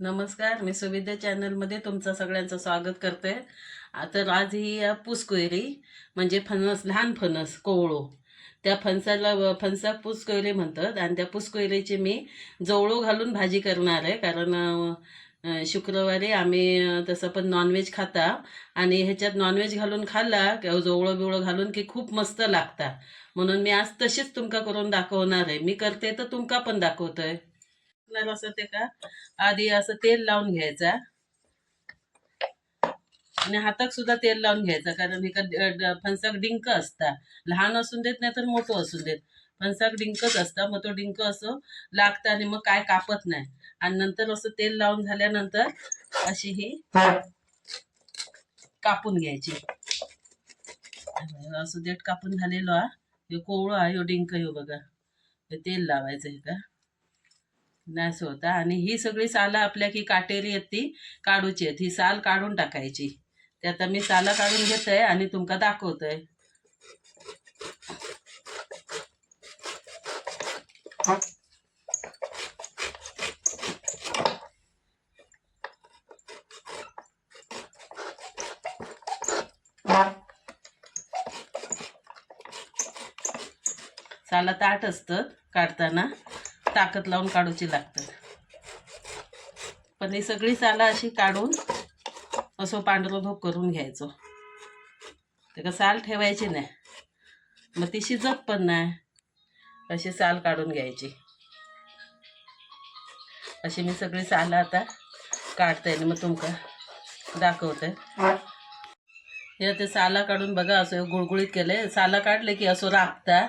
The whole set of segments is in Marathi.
नमस्कार मी सुविद्या चॅनलमध्ये तुमचं सगळ्यांचं स्वागत करते. तर आज ही पुसकोयरी म्हणजे फणस लहान फणस कोवळो. त्या फणसाला फणसा पुसकोयरी म्हणतात आणि त्या पुसकोयरीची मी जवळो घालून भाजी करणार आहे. कारण शुक्रवारी आम्ही तसं पण नॉनव्हेज खाता आणि ह्याच्यात नॉनव्हेज घालून खाल्ला किंवा जवळं बिवळं घालून की खूप मस्त लागता. म्हणून मी आज तशीच तुमका करून दाखवणार आहे. मी करते तर तुमका पण दाखवतोय. कलर असं ते का? आधी असं तेल लावून घ्यायचा. आणि हाताक सुद्धा तेल लावून घ्यायचं कारण हे का फणसाक डिंक असता. लहान असून देत नाही तर मोठं असून देत. फणसाक डिंकच असता मग तो डिंक असं लागतं आणि मग काय कापत नाही. आणि नंतर असं तेल लावून झाल्यानंतर अशी ही कापून घ्यायची. असं देठ कापून झालेलो हा. हे कोवळं आहे डिंक ह्यो बघा. हे तेल लावायचं हे का? नाश होता. आणि ही सगळी सालं आपल्या की काटेरी आहेत ती काढूची आहेत. ही साल काढून टाकायची. ते आता मी साला काढून घेत आहे आणि तुमका दाखवतोय. साला ताट असतं काढताना. ताकद लावून काढूची लागतात पण ही सगळी सालं अशी काढून असं पांढरं धोक करून घ्यायचो. ते का साल ठेवायची नाही. मग ती शिजत पण नाही. अशी साल काढून घ्यायची. अशी मी सगळी सालं आता काढते आणि मग तुमका दाखवते. हे ते साला काढून बघा असं गुळगुळीत केले. साला काढले की असं राखता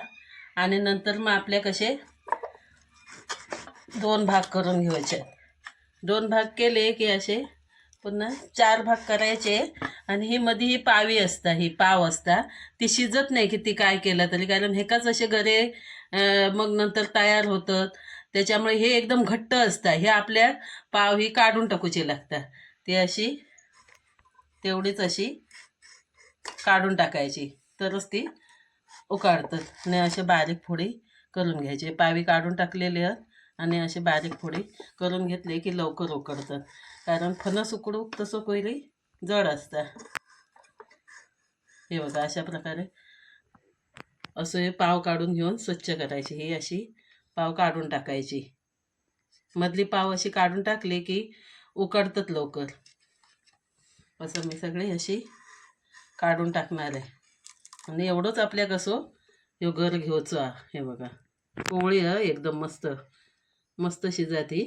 आणि नंतर मग आपले कसे दोन भाग करून घ्यायचे. दोन भाग केले की असे पुन्हा चार भाग करायचे. आणि ही मध्ये ही पावी असता ही पाव असता. ती शिजत नाही किती काय केलं तरी. कारण हेकाच असे गरे मग नंतर तयार होतात. त्याच्यामुळे हे एकदम घट्ट असतं. हे आपल्या पाव ही काढून टाकूची लागतात. ती अशी तेवढीच अशी काढून टाकायची. तरच ती उकाळतात आणि असे बारीक फोडी करून घ्यायचे. पावी काढून टाकलेले आहेत. आणि असे बारीक फोडी करून घेतले की लवकर उकडतात कारण फणस उकडूक तसं कोयरी जड असतं. हे बघा अशा प्रकारे असं हे पाव काढून घेऊन स्वच्छ करायची. ही अशी पाव काढून टाकायची. मधली पाव अशी काढून टाकली की उकडतात लवकर. असं मी सगळी अशी काढून टाकणार आहे. आणि एवढंच आपल्या कसं ह्यो घर घेऊचो हे बघा पोळी ह एकदम मस्त. मस्त शिजाती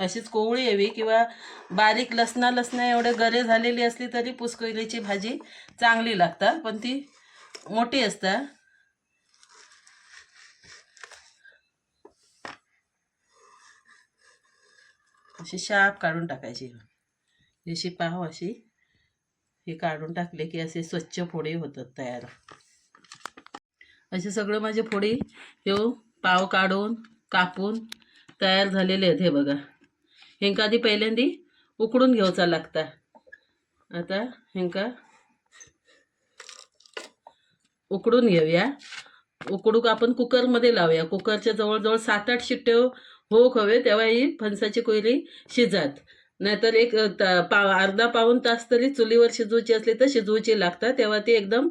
अशीच कोवळी यावी किंवा बारीक लसणा लसणा एवढे गरे झालेली असली तरी पुसकोयलीची भाजी चांगली लागतात पण ती मोठी असतात अशी शाप काढून टाकायची. जशी पाव अशी हे काढून टाकले की असे स्वच्छ फोडी होतात तयार. असे सगळं माझे फोडी हे पाव काढून कापून तयार झालेले आहेत हे बघा. हेंका आधी पहिल्यांदी उकडून घ्यायचा लागता. आता हेंका उकडून घेऊया. उकडूक आपण कुकरमध्ये लावूया. कुकरच्या जवळजवळ सात आठ शिट्टे होक हवे तेव्हा ही फणसाची कोयरी शिजात. नाहीतर एक पाव पा अर्धा पाऊण तास तरी चुलीवर शिजवायची असली तर शिजवूची लागतात तेव्हा ती एकदम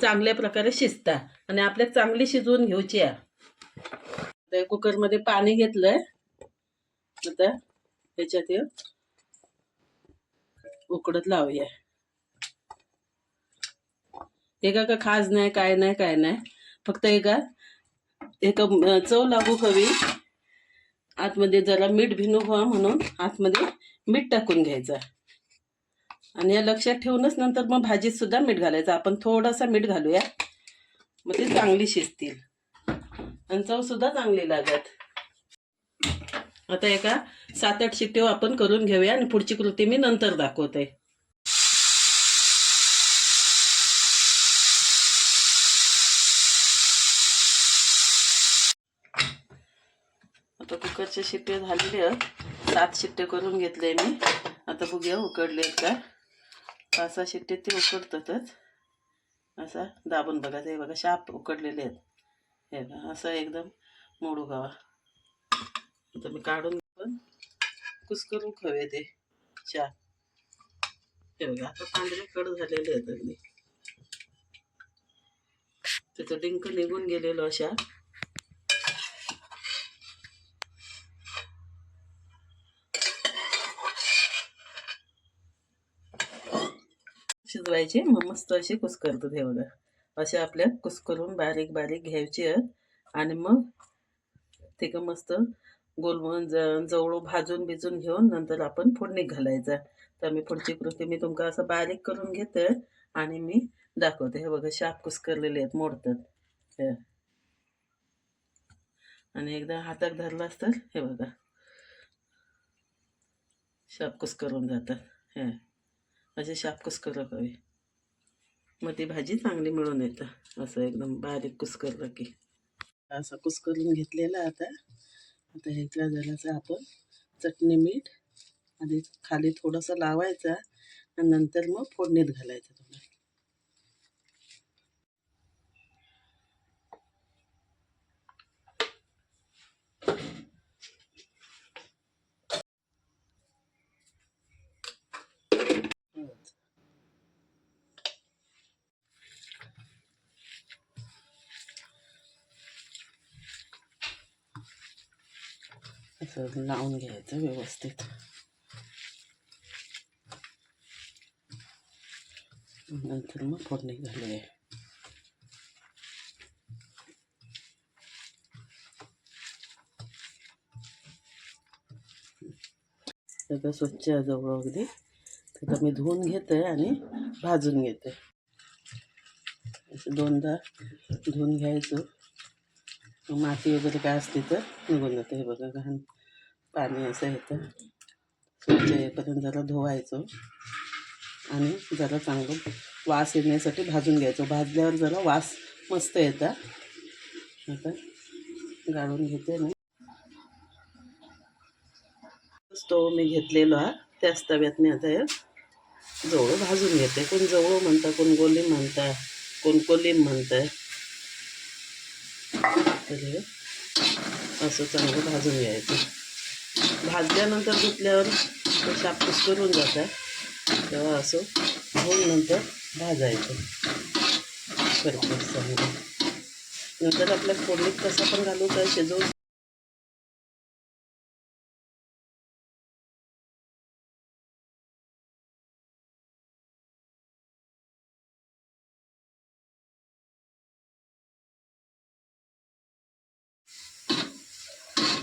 चांगल्या प्रकारे शिजता. आणि आपल्याला चांगली शिजवून घेऊची आहे. तर कुकरमध्ये पाणी घेतलंय. आता ह्याच्यात उकडत लावूया. हे का खाज नाही काय नाही काय नाही. फक्त एका एक चव लागू हवी. आतमध्ये जरा मीठ भिनू व्हा म्हणून आतमध्ये मीठ टाकून घ्यायचं. आणि या लक्षात ठेवूनच नंतर मग भाजीत सुद्धा मीठ घालायचं. आपण थोडासा मीठ घालूया. मग ते चांगली शिजतील. आणि चव सुद्धा चांगली लागत. आता एका सात आठ शिट्टे आपण करून घेऊया आणि पुढची कृती मी नंतर दाखवते. आता कुकरचे शिट्टे झालेले आहेत. सात शिट्टे करून घेतले मी. आता बघूया उकडले का. पाच सहा शिट्टे ते उकडतातच. असा दाबून बघा ते बघा शाप उकडलेले आहेत. हे असं एकदम मोडू गावा. आता मी काढून पण कुसकरून खवे ते चहा. हे बघा आता पांढरे कड झालेले आहेत अगदी. त्याचं डिंक निघून गेलेलो अशा. शिजवायचे मग मस्त असे कुस्करतात हे बघा. असे आपल्या कुस्करून बारीक बारीक घ्यायचे आहेत. आणि मग ते का मस्त गोलवून ज जवळ भाजून बिजून घेऊन नंतर आपण फोडणीत घालायचा. तर मी पुढची कृती मी तुमका असं बारीक करून घेते आणि मी दाखवते. हे बघा शाप कुस्करलेले आहेत मोडतात. हे. आणि एकदा हातात धरलास तर हे बघा. शाप करून जातात. हे. असे शाप करत हवी मग ती भाजी चांगली मिळून येतं. असं एकदम बारीक कुस्करलं की. असं कुस्करून घेतलेलं आता. आता ह्याच्या झाल्याचं आपण चटणी मीठ आधी खाली थोडंसं लावायचा आणि नंतर मग फोडणीत घालायचं तुम्हाला. असं लावून घ्यायचं व्यवस्थित. नंतर मग फोडणी घालूया. सगळं स्वच्छ आहे जवळ अगदी. तर मी धुवून घेते आणि भाजून घेते. असं दोनदा धुवून घ्यायचं. माती वगैरे काय असते तर निघून जाते. हे बघा घाण. पाणी असं येतं. स्वच्छ येईपर्यंत जरा धुवायचं आणि जरा चांगलं वास येण्यासाठी भाजून घ्यायचं. भाजल्यावर जरा वास मस्त येतात आता गाळून घेते मी. स्टोव मी घेतलेलो आहे त्याच तव्यात मी आता जवळ भाजून घेते. कोण जवळ म्हणता कोण गोलीम म्हणता कोण कोलीम म्हणताय तर असं चांगलं भाजून घ्यायचं. भाजल्यानंतर धुतल्यावर शापूस करून जातात तेव्हा असं होऊन नंतर भाजायचं. करतो चांगलं नंतर आपल्या फोडणीत कसं पण घालू तर शिजवून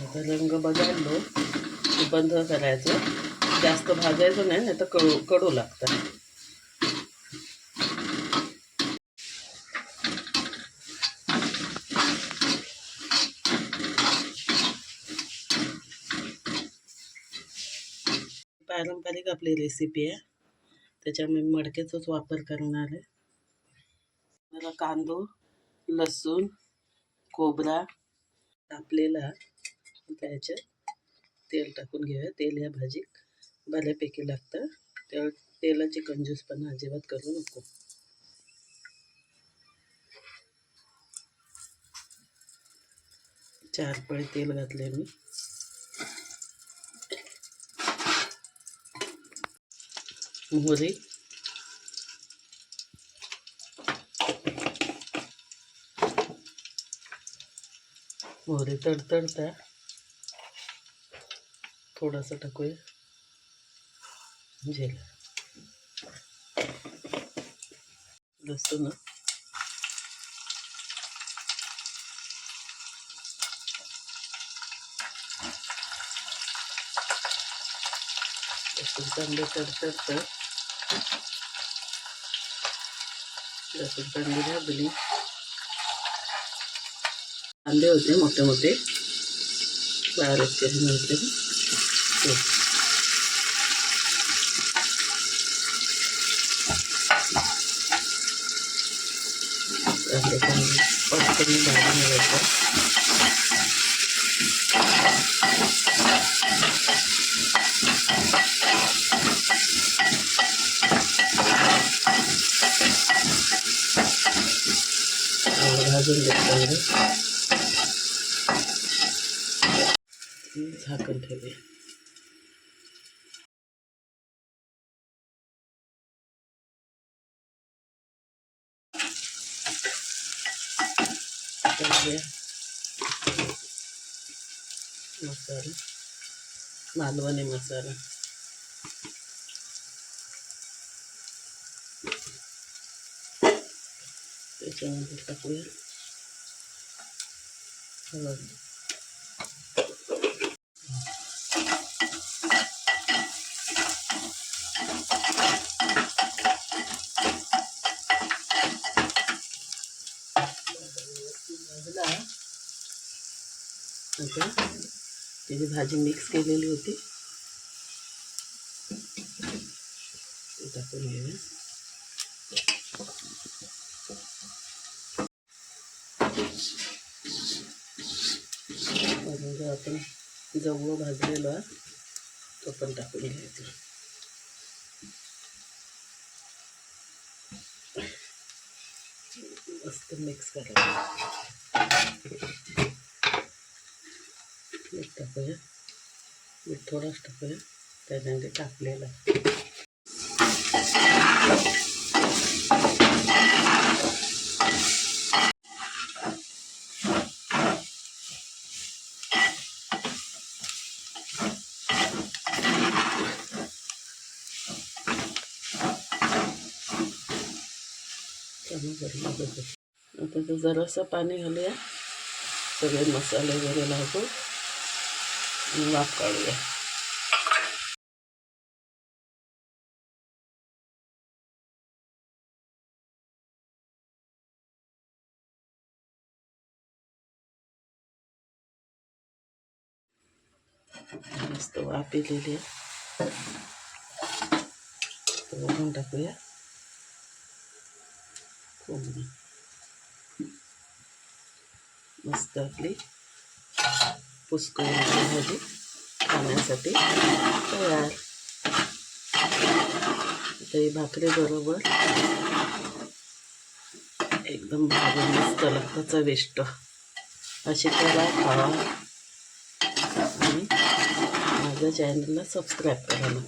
आता रंग बदललो की बंद करायचं. जास्त भाजायचं नाही नाही तर कडू कडू लागतं पारंपरिक आपली रेसिपी आहे. त्याच्यामुळे मडक्याचाच वापर करणार आहे. मला कांदो लसूण खोबरा आता ह्याच्यात तेल टाकून घेऊया. तेल या भाजीत बऱ्यापैकी लागतं. त्या तेलाची कंजूसपणा अजिबात करू नको. चार पळी तेल घातले मी. मोहरी. मोहरी तडतडता थोडासा टाकूया. झेल लसूण लसूण चांगलं तर. लसूण चांगली भाजली कांदे होते मोठे मोठे बारीक केले नंतर ते. कांदे चांगले पटकन भाजून घ्यायचं चांगलं भाजून घेतलं झाकण ठेवूया करूया मसाला. मालवणी मसाला. त्याच्यामध्ये टाकूया. हळद. आता भाजी मिक्स केलेली होती। टाकून घेऊया जो आपण तो पण मस्त मिक्स करायचं मीठ टाकूया मीठ थोडंच टाकूया त्याच्यामध्ये टाकलेलं आता जरासं पाणी घालूया सगळे मसाले वगैरे लावतो आणि वाफ काढूया मस्त वाफ येलेली आहे तर वरून टाकूया कोंबडी मस्त आपली पुसकून भाजी खाण्यासाठी तयार. दही भाकरीबरोबर एकदम भाजी मस्त लागतं चविष्ट. अशी करा खावा. आणि माझ्या चॅनलला सबस्क्राईब करा.